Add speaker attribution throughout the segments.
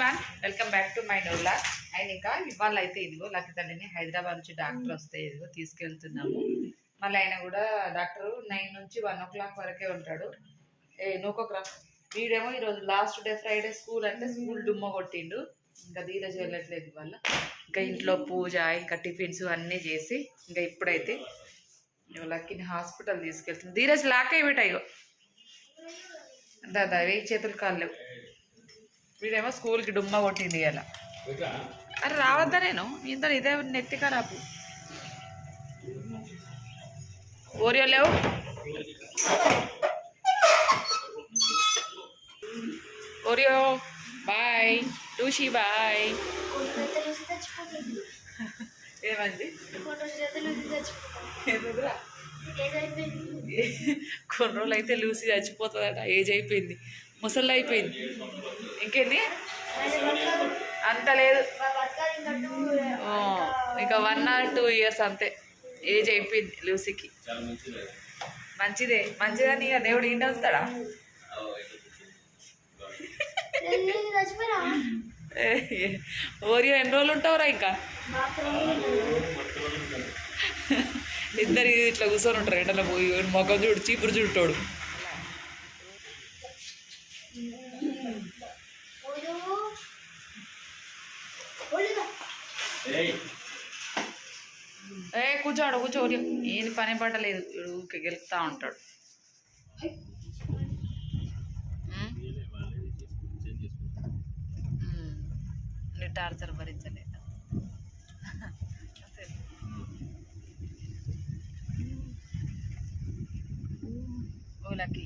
Speaker 1: One welcome back to my నోలా and ఇంకా ఇవాళ అయితే ఇదిగో లక్కి తల్లిని హైదరాబాద్ నుంచి డాక్టర్ వస్తే ఇదిగో తీసుకెళ్తున్నాము. మళ్ళీ ఆయన కూడా డాక్టర్ నైన్ నుంచి వన్ ఓ క్లాక్ వరకే ఉంటాడు. ఏ నూకోక్రా వీడేమో ఈరోజు లాస్ట్ డే ఫ్రైడే స్కూల్ అంటే స్కూల్ డుమ్మ కొట్టిండు. ఇంకా ధీరజ్ వెళ్ళట్లేదు ఇవాళ. ఇంకా ఇంట్లో పూజ ఇంకా టిఫిన్స్ అన్నీ చేసి ఇంకా ఇప్పుడైతే లక్కిని లక్కీని హాస్పిటల్ తీసుకెళ్తుంది. ధీరజ్ లాక్ అయ్యి దాదా వేయి చేతులు కాళ్ళు వీడేమో స్కూల్కి డుమ్మ కొట్టింది ఇలా అరే రావద్దా నేను? ఇంత ఇదే నెత్తి ఖరాబు. ఓరియో లేవు? Oreo boy. టూషి బాయ్. ఏమండి? కొన్ని రోజులు అయితే లూసి చచ్చిపోతుందట ఏజ్ అయిపోయింది. ముసలి అయిపోయింది ఇంకేంది? అంత లేదు. ఇంకా వన్ ఆర్ టూ ఇయర్స్ అంతే. ఏజ్ అయిపోయింది లూసీకి. మంచిదే. మంచిదని ఇక దేవుడు ఇంటి వస్తాడా? ఓరియో ఎన్ని రోజులు ఉంటావురా ఇంకా? ఇద్దరు ఇట్లా కూర్చొని ఉంటారు ఎండలో పోయి మొఖం చూడు చీపురు చుట్టాడు ఏ కూర్చోడు కూర్చో ఏది పని పట్టలేదు వీడు ఊరికే గెలుపుతా ఉంటాడు. టార్చర్ భరించలేదు ఓలకి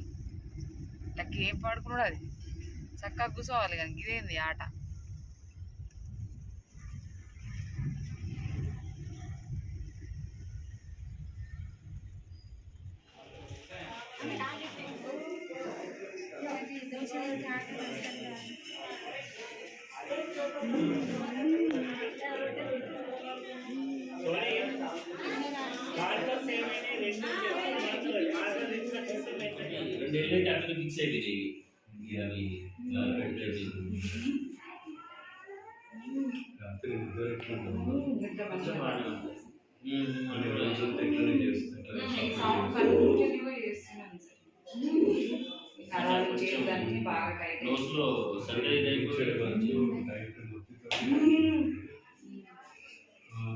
Speaker 1: లక్కీ లక్కీ ఏం పాడుకున్నాడు అది. చక్కగా కూర్చోవాలి కానీ ఇదేంది ఆట?
Speaker 2: రెండు వెళ్ళి అట్లా ఫిక్స్ అయిపోయినాయి అవి
Speaker 1: బాగా టైట్
Speaker 2: నోస్లో సర్జరీ అయిపోయి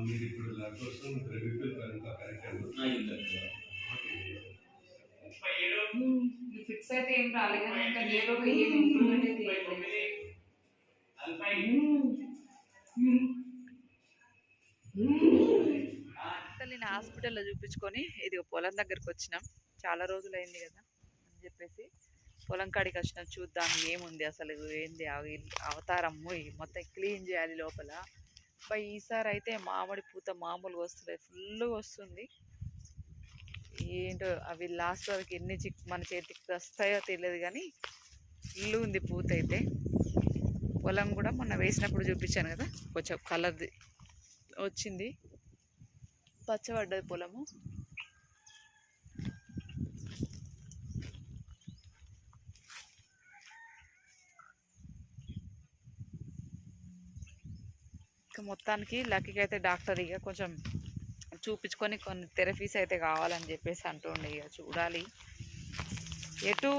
Speaker 3: మీరు ఇప్పుడు నా కోసం రెగ్యులర్ అంతా కరెక్ట్
Speaker 1: ఫిక్స్ అయితే ఏం రాలేదు ఇంకా ఏదో ఒక ఏం ఇంప్రూవ్మెంట్ అయితే లేదు. తల్లిని హాస్పిటల్లో చూపించుకొని ఇది పొలం దగ్గరకు వచ్చినాం. చాలా రోజులైంది కదా అని చెప్పేసి పొలం కాడికి వచ్చినాం. చూద్దాం ఏముంది అసలు ఏంది ఆ అవతారము మొత్తం క్లీన్ చేయాలి లోపల. బై ఈసారి అయితే మామిడి పూత మామూలుగా వస్తుంది ఫుల్గా వస్తుంది. ఏంటో అవి లాస్ట్ వరకు ఎన్ని చిక్ మన చేతికి వస్తాయో తెలియదు కానీ ఇల్లు ఉంది పూత అయితే. పొలం కూడా మొన్న వేసినప్పుడు చూపించాను కదా కొంచెం కలర్ది వచ్చింది. పచ్చబడ్డది పొలము. ఇంకా మొత్తానికి లక్కీకి అయితే డాక్టర్ ఇక కొంచెం చూపించుకొని కొన్ని థెరపీస్ అయితే కావాలని చెప్పేసి అంటుండే ఇక చూడాలి. ఎటు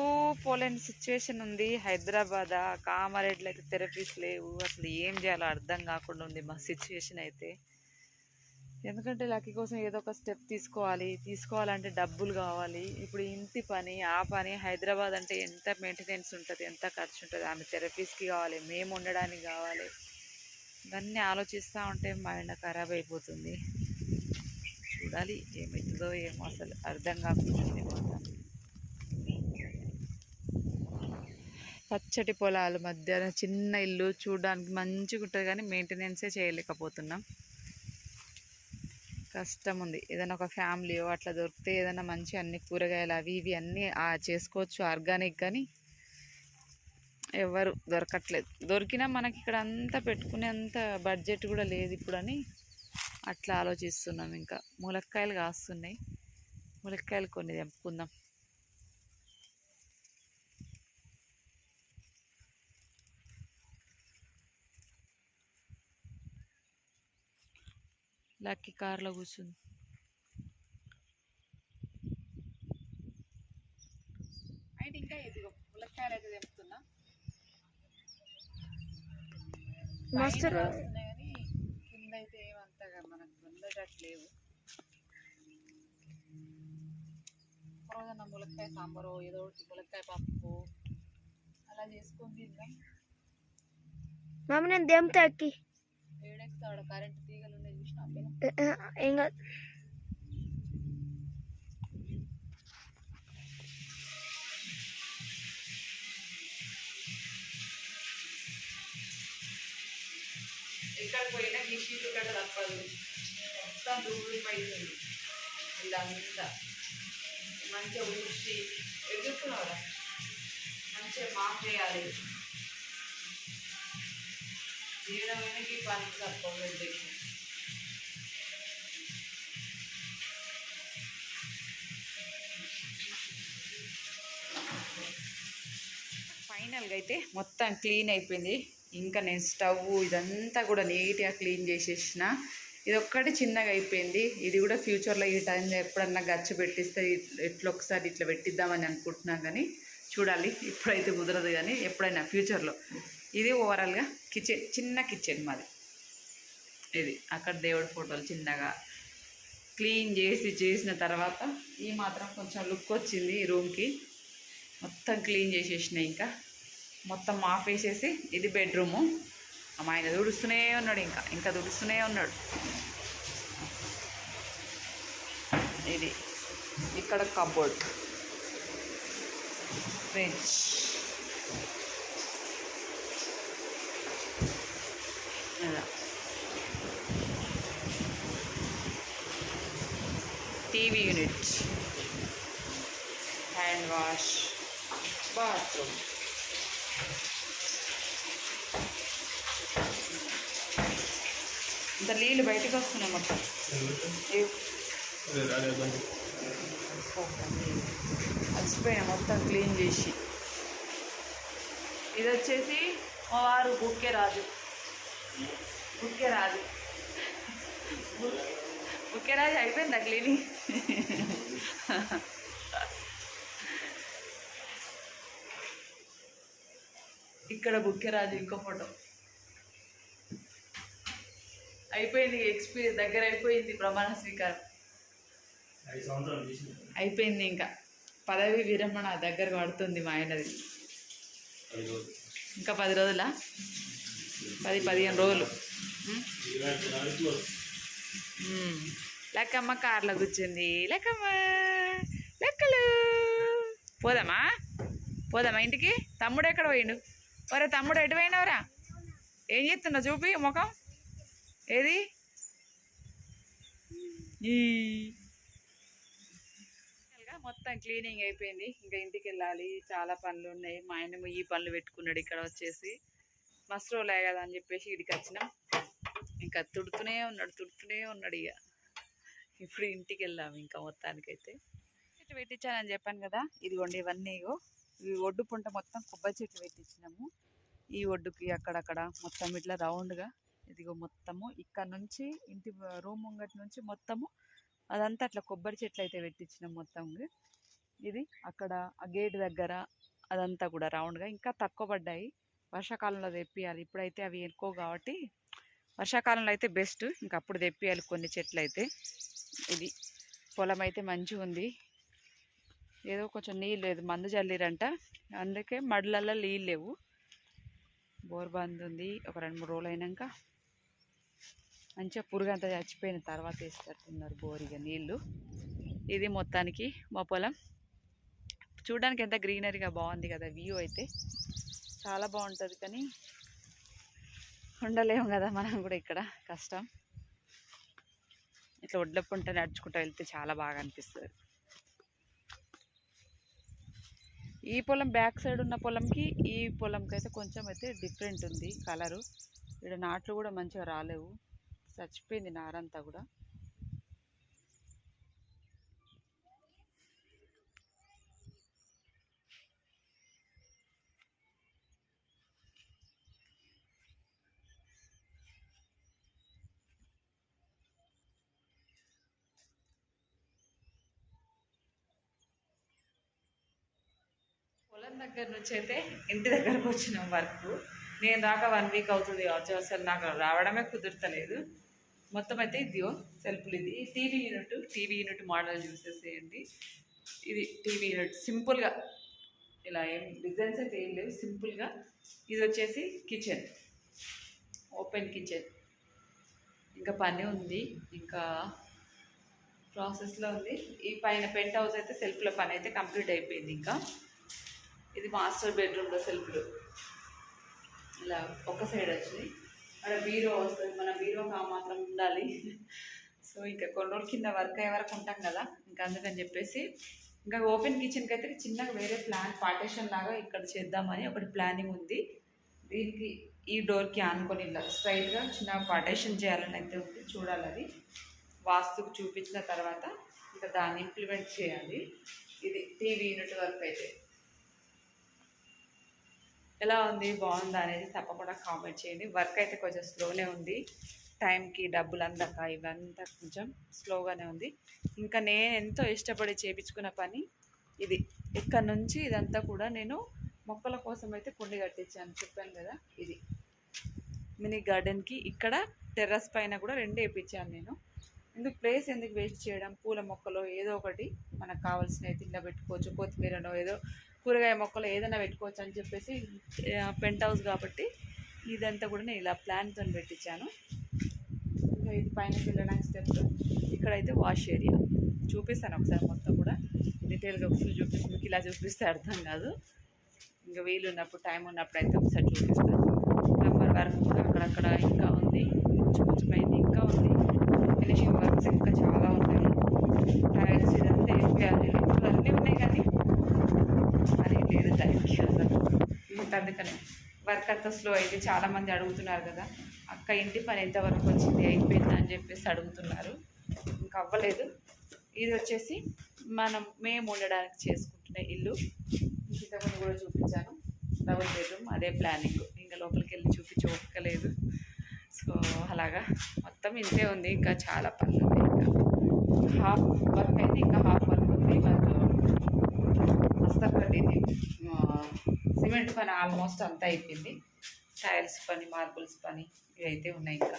Speaker 1: పోలేని సిచ్యువేషన్ ఉంది. హైదరాబాద్ కామారెడ్లకి అయితే థెరపీస్ లేవు. అసలు ఏం చేయాలో అర్థం కాకుండా ఉంది మా సిచ్యువేషన్ అయితే. ఎందుకంటే లక్కీ కోసం ఏదో ఒక స్టెప్ తీసుకోవాలి. తీసుకోవాలంటే డబ్బులు కావాలి. ఇప్పుడు ఇంటి పని ఆ పని హైదరాబాద్ అంటే ఎంత మెయింటెనెన్స్ ఉంటుంది ఎంత ఖర్చు ఉంటుంది ఆమె థెరపీస్కి కావాలి మేము ఉండడానికి కావాలి. దాన్ని ఆలోచిస్తూ ఉంటే మైండ్ ఖరాబ్ అయిపోతుంది. చూడాలి ఏమవుతుందో ఏమో అసలు అర్థం కాకుండా పచ్చటి పొలాలు మధ్యాహ్న చిన్న ఇల్లు చూడడానికి మంచిగా ఉంటుంది కానీ మెయింటెనెన్సే చేయలేకపోతున్నాం. కష్టం ఉంది. ఏదైనా ఒక ఫ్యామిలీ అట్లా దొరికితే ఏదైనా మంచి అన్ని కూరగాయలు అవి ఇవి అన్నీ చేసుకోవచ్చు ఆర్గానిక్ కానీ ఎవరు దొరకట్లేదు. దొరికినా మనకి ఇక్కడ అంతా పెట్టుకునేంత బడ్జెట్ కూడా లేదు ఇప్పుడని అట్లా ఆలోచిస్తున్నాం ఇంకా. ములక్కాయలు కాస్తున్నాయి. ములక్కాయలు కొన్ని తెంపుకుందాం. లక్కీ కారులో కూర్చుంది. ఇంకా ఇదిగో ములక్కాయలు అయితే తెంపుతున్నా. పొందేటట్లేవు రోజన్న ములక్కాయ సాంబారు ఏదో ఒకటి ములక్కాయ పప్పు అలా చేసుకొని తిందాం.
Speaker 4: మమ్మీ నేను దెంపుతా ఎక్కి
Speaker 1: వేడెక్కుతాడు కరెంట్ తీగలు ఉన్నాయి చూసిన
Speaker 4: ఏం కాదు.
Speaker 1: ఎక్కడ పోయినా ఈ షీట్ కట్ట తప్పదు. మొత్తం ధూళిపోయింది ఇదంతా. మంచిగా ఊడ్చి ఎదుర్కొన్నారా? మంచిగా మాఫ్ చేయాలి. తీయడమైన పని తప్పదు. ఫైనల్గా అయితే మొత్తం క్లీన్ అయిపోయింది. ఇంకా నేను స్టవ్ ఇదంతా కూడా నీట్గా క్లీన్ చేసేసిన. ఇది ఒక్కటి చిన్నగా అయిపోయింది. ఇది కూడా ఫ్యూచర్లో ఈ టైంలో ఎప్పుడన్నా గచ్చ పెట్టిస్తే ఎట్లా ఒకసారి ఇట్లా పెట్టిద్దామని అనుకుంటున్నాం కానీ చూడాలి. ఇప్పుడైతే కుదరదు కానీ ఎప్పుడైనా ఫ్యూచర్లో. ఇది ఓవరాల్గా కిచెన్ చిన్న కిచెన్ మాది. ఇది అక్కడ దేవుడి ఫోటోలు చిన్నగా క్లీన్ చేసి చేసిన తర్వాత ఈ మాత్రం కొంచెం లుక్ వచ్చింది ఈ రూమ్కి. మొత్తం క్లీన్ చేసేసిన ఇంకా. మొత్తం మాఫ్ వేసేసి ఇది బెడ్రూము. మా ఆయన తుడుస్తూనే ఉన్నాడు ఇంకా. ఇంకా తుడుస్తూనే ఉన్నాడు. ఇది ఇక్కడ కబోర్డ్ ఫ్రిడ్జ్ ఇలా TV unit hand wash bathroom నీళ్ళు బయటకు వస్తున్నాయి మొత్తం. అలసిపోయినా మొత్తం క్లీన్ చేసి. ఇది వచ్చేసి మా వారు బుక్కే రాజు. బుక్కే రాజు. బుక్కే రాజు అయిపోయిందా క్లీనింగ్? ఇక్కడ బుక్కెరాజు ఇంకో ఫోటో. అయిపోయింది ఎక్స్పీరియన్స్ దగ్గర అయిపోయింది ప్రమాణ స్వీకారం. అయిపోయింది ఇంకా. పదవి విరమణ దగ్గర పడుతుంది మా ఆయనది. ఇంకా పది రోజులా? పది పదిహేను రోజులు. లెక్కమ్మ కార్లో కూర్చుంది. లెక్కమ్మ లెక్కలు. పోదామా? పోదామా ఇంటికి? తమ్ముడు ఎక్కడ పోయిండు? ఒరే తమ్ముడు ఎటు పోయినవరా? ఏం చేస్తున్నావు చూపి ముఖం. ఏది? ఈ మొత్తం క్లీనింగ్ అయిపోయింది. ఇంకా ఇంటికి వెళ్ళాలి. చాలా పనులు ఉన్నాయి. మా ఆయన ఈ పనులు పెట్టుకున్నాడు. ఇక్కడ వచ్చేసి మస్తు కదా అని చెప్పేసి ఇక్కడికి వచ్చినాం. ఇంకా తుడుతూనే ఉన్నాడు. తుడుతూనే ఉన్నాడు ఇక. ఇప్పుడు ఇంటికి వెళ్ళాము ఇంకా మొత్తానికైతే. చెట్లు పెట్టించానని చెప్పాను కదా. ఇదిగోండి ఇవన్నీ ఇవి ఈ ఒడ్డు పుంట మొత్తం కొబ్బరి చెట్లు పెట్టించినాము. ఈ ఒడ్డుకి అక్కడక్కడ మొత్తం ఇట్లా రౌండ్గా ఇదిగో మొత్తము. ఇక్కడ నుంచి ఇంటి రూమ్ ముంగటి నుంచి మొత్తము. అదంతా అట్లా కొబ్బరి చెట్లు అయితే పెట్టించినాం మొత్తంగా ఇది అక్కడ ఆ గేట్ దగ్గర అదంతా కూడా రౌండ్గా ఇంకా తక్కువ పడ్డాయి. వర్షాకాలంలో తెప్పియాలి. ఇప్పుడైతే అవి ఎక్కువ కాబట్టి వర్షాకాలంలో అయితే బెస్ట్. ఇంకా అప్పుడు తెప్పియాలి కొన్ని చెట్లు అయితే. ఇది పొలం అయితే మంచిగా ఉంది. ఏదో కొంచెం నీళ్ళు లేదు. మందు చల్లిరంట అందుకే మడులలో నీళ్ళు లేవు. బోర్ బంద్ ఉంది. ఒక రెండు మూడు రోజులు అయినాక మంచిగా పురుగు అంతా చచ్చిపోయిన తర్వాత వేసేటట్టున్నారు బోరిగా నీళ్ళు. ఇది మొత్తానికి మా పొలం. చూడడానికి ఎంత గ్రీనరీగా బాగుంది కదా వ్యూ అయితే. చాలా బాగుంటుంది కానీ ఉండలేము కదా మనం కూడా ఇక్కడ కష్టం. ఇట్లా ఒడ్లప్పుంటే నడుచుకుంటూ వెళ్తే చాలా బాగా అనిపిస్తుంది. ఈ పొలం బ్యాక్ సైడ్ ఉన్న పొలంకి ఈ పొలంకి అయితే కొంచెం అయితే డిఫరెంట్ ఉంది కలరు. ఇక్కడ నాట్లు కూడా మంచిగా రాలేవు. చచ్చిపోయింది నారంతా కూడా. పొలం దగ్గర నుంచి అయితే ఇంటి దగ్గరకు వచ్చినాం వర్క్. నేను రాక వన్ వీక్ అవుతుంది కావచ్చు. అసలు నాకు రావడమే కుదరతలేదు. మొత్తం అయితే ఇది సెల్ఫ్లు ఇది. TV unit TV unit model చూసేసేయండి ఇది టీవీ యూనిట్. సింపుల్గా ఇలా ఏం డిజైన్స్ అయితే ఏం లేవు. సింపుల్గా ఇది వచ్చేసి కిచెన్ ఓపెన్ కిచెన్ ఇంకా పని ఉంది. ఇంకా ప్రాసెస్లో ఉంది. ఈ పైన పెంట్ హౌస్ అయితే సెల్ఫ్లో పని అయితే కంప్లీట్ అయిపోయింది ఇంకా. ఇది మాస్టర్ బెడ్రూమ్లో సెల్ఫ్లు ఇలా ఒక సైడ్ వచ్చింది అక్కడ బీరో వస్తుంది మన బీరో కా మాత్రం ఉండాలి. సో ఇంకా కొన్ని రోజుల కింద వర్క్ అయ్యే వరకు ఉంటాం కదా. ఇంకా అందుకని చెప్పేసి ఇంకా ఓపెన్ కిచెన్కి అయితే చిన్నగా వేరే ప్లాన్ పార్టేషన్ లాగా ఇక్కడ చేద్దామని ఒకటి ప్లానింగ్ ఉంది. దీనికి ఈ డోర్కి ఆనుకొని ఇలా స్ట్రైట్గా చిన్న పార్టేషన్ చేయాలని అయితే ఉంది చూడాలి అది. వాస్తుకు చూపించిన తర్వాత ఇంకా దాన్ని ఇంప్లిమెంట్ చేయాలి. ఇది టీవీ యూనిట్ వరకు అయితే. ఎలా ఉంది బాగుందా అనేది తప్పకుండా కామెంట్ చేయండి. వర్క్ అయితే కొంచెం స్లోనే ఉంది. టైంకి డబ్బులు అందక ఇవంతా కొంచెం స్లోగానే ఉంది. ఇంకా నేను ఎంతో ఇష్టపడి చేపించుకున్న పని ఇది. ఇక్కడ నుంచి ఇదంతా కూడా నేను మొక్కల కోసం అయితే కుండి కట్టించాను. చెప్పాను కదా ఇది. మినీ గార్డెన్కి ఇక్కడ టెర్రస్ పైన కూడా రెండు వేయించాను నేను. ఎందుకు ప్లేస్ ఎందుకు వేస్ట్ చేయడం? పూల మొక్కలు ఏదో ఒకటి మనకు కావాల్సినవి తిండా పెట్టుకోవచ్చు కొత్తిమీరనో ఏదో కూరగాయ మొక్కలు ఏదైనా పెట్టుకోవచ్చు అని చెప్పేసి పెంట్ హౌస్ కాబట్టి ఇదంతా కూడా నేను ఇలా ప్లాన్తో పెట్టించాను. ఇంకా ఇది పైన వెళ్ళడానికి స్టెప్స్ ఇక్కడైతే వాష్ ఏరియా. చూపిస్తాను ఒకసారి మొత్తం కూడా. డీటెయిల్గా ఒకసారి చూపిస్తే మీకు ఇలా చూపిస్తే అర్థం కాదు. ఇంకా వీలు ఉన్నప్పుడు టైం ఉన్నప్పుడు అయితే ఒకసారి చూపిస్తాను. ప్లంబర్ వర్క్ కూడా అక్కడక్కడ ఇంకా ఉంది. కొంచెం కొంచెం అయింది ఇంకా ఉంది. ఫినిషింగ్ వర్క్స్ ఇంకా చాలా ఉన్నాయి. టైల్స్ ఇదంతా వేయాలి అన్నీ ఉన్నాయి కానీ అది లేదు టైంకి అసలు ఇంకా అందుకనే వర్క్ అంతా స్లో అయింది. చాలామంది అడుగుతున్నారు కదా అక్క ఇంటి పని ఎంతవరకు వచ్చింది? అయిపోయిందా? అని చెప్పేసి అడుగుతున్నారు. ఇంకా అవ్వలేదు. ఇది వచ్చేసి మనం మేము ఉండడానికి చేసుకుంటున్న ఇల్లు. ఇంతకుముందు కూడా చూపించాను. డబుల్ బెడ్రూమ్ అదే ప్లానింగ్. ఇంకా లోపలికి వెళ్ళి చూపించి చూపలేదు సో అలాగా. మొత్తం ఇంతే ఉంది. ఇంకా చాలా పనులు ఉంది ఇంకా హాఫ్ వర్క్ అయితే ఇంకా హాఫ్ వర్క్ ఉంది బట్ అస్తర్ కట్టింది సిమెంట్ పని ఆల్మోస్ట్ అంతా అయిపోయింది. టైల్స్ పని మార్బుల్స్ పని ఇవి అయితే ఉన్నాయి ఇంకా.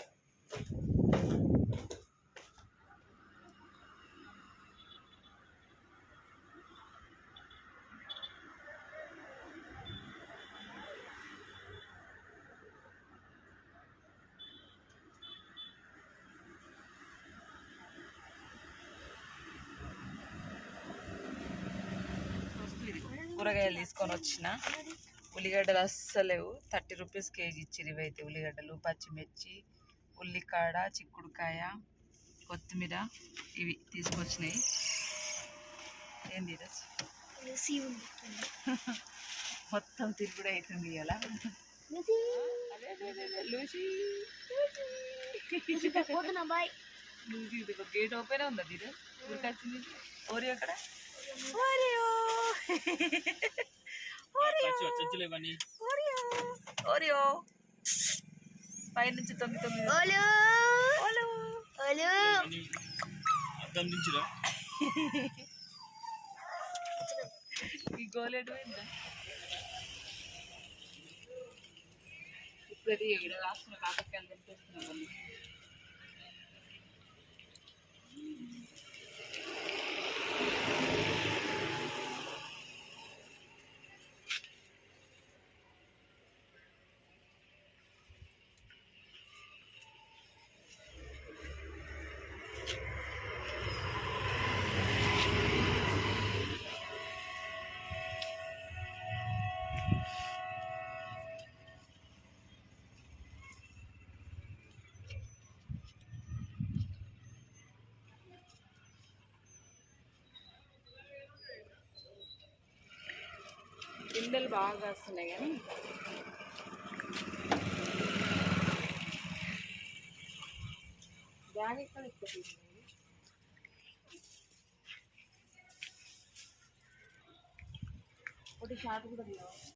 Speaker 1: కూరగాయలు తీసుకొని వచ్చిన. ఉల్లిగడ్డలు అస్సలు లేవు థర్టీ రూపీస్ కేజీ ఇచ్చిరు ఇవైతే ఉల్లిగడ్డలు పచ్చిమిర్చి ఉల్లికాడ చిక్కుడుకాయ కొత్తిమీర ఇవి తీసుకొచ్చినాయి. ఏంది ఈరోజు? మొత్తం తిరుగుడు అవుతుంది ఇలా గేట్ ఓపెన్ ఉందా దీని? ఊరికొచ్చింది. ఓరియో అక్కడ ఓరియో.
Speaker 2: చంచులు ఇవన్నీ
Speaker 1: ఓరియో. పైనుంచి తొమ్మిది తొమ్మిది
Speaker 4: ఓలు.
Speaker 1: ఓలు.
Speaker 4: ఓలు
Speaker 2: అర్థం నుంచిరా
Speaker 1: ఈ గోలేడు పోయిందా? ఇప్పుడు రాసుకున్న కాకరకాయలు తినిపిస్తున్నాం మళ్ళీ బాగా వస్తున్నాయి కానీ. బ్యాగ్ ఎక్కడ ఎక్కువ తీసుకున్నాను ఒకటి షార్ట్ కూడా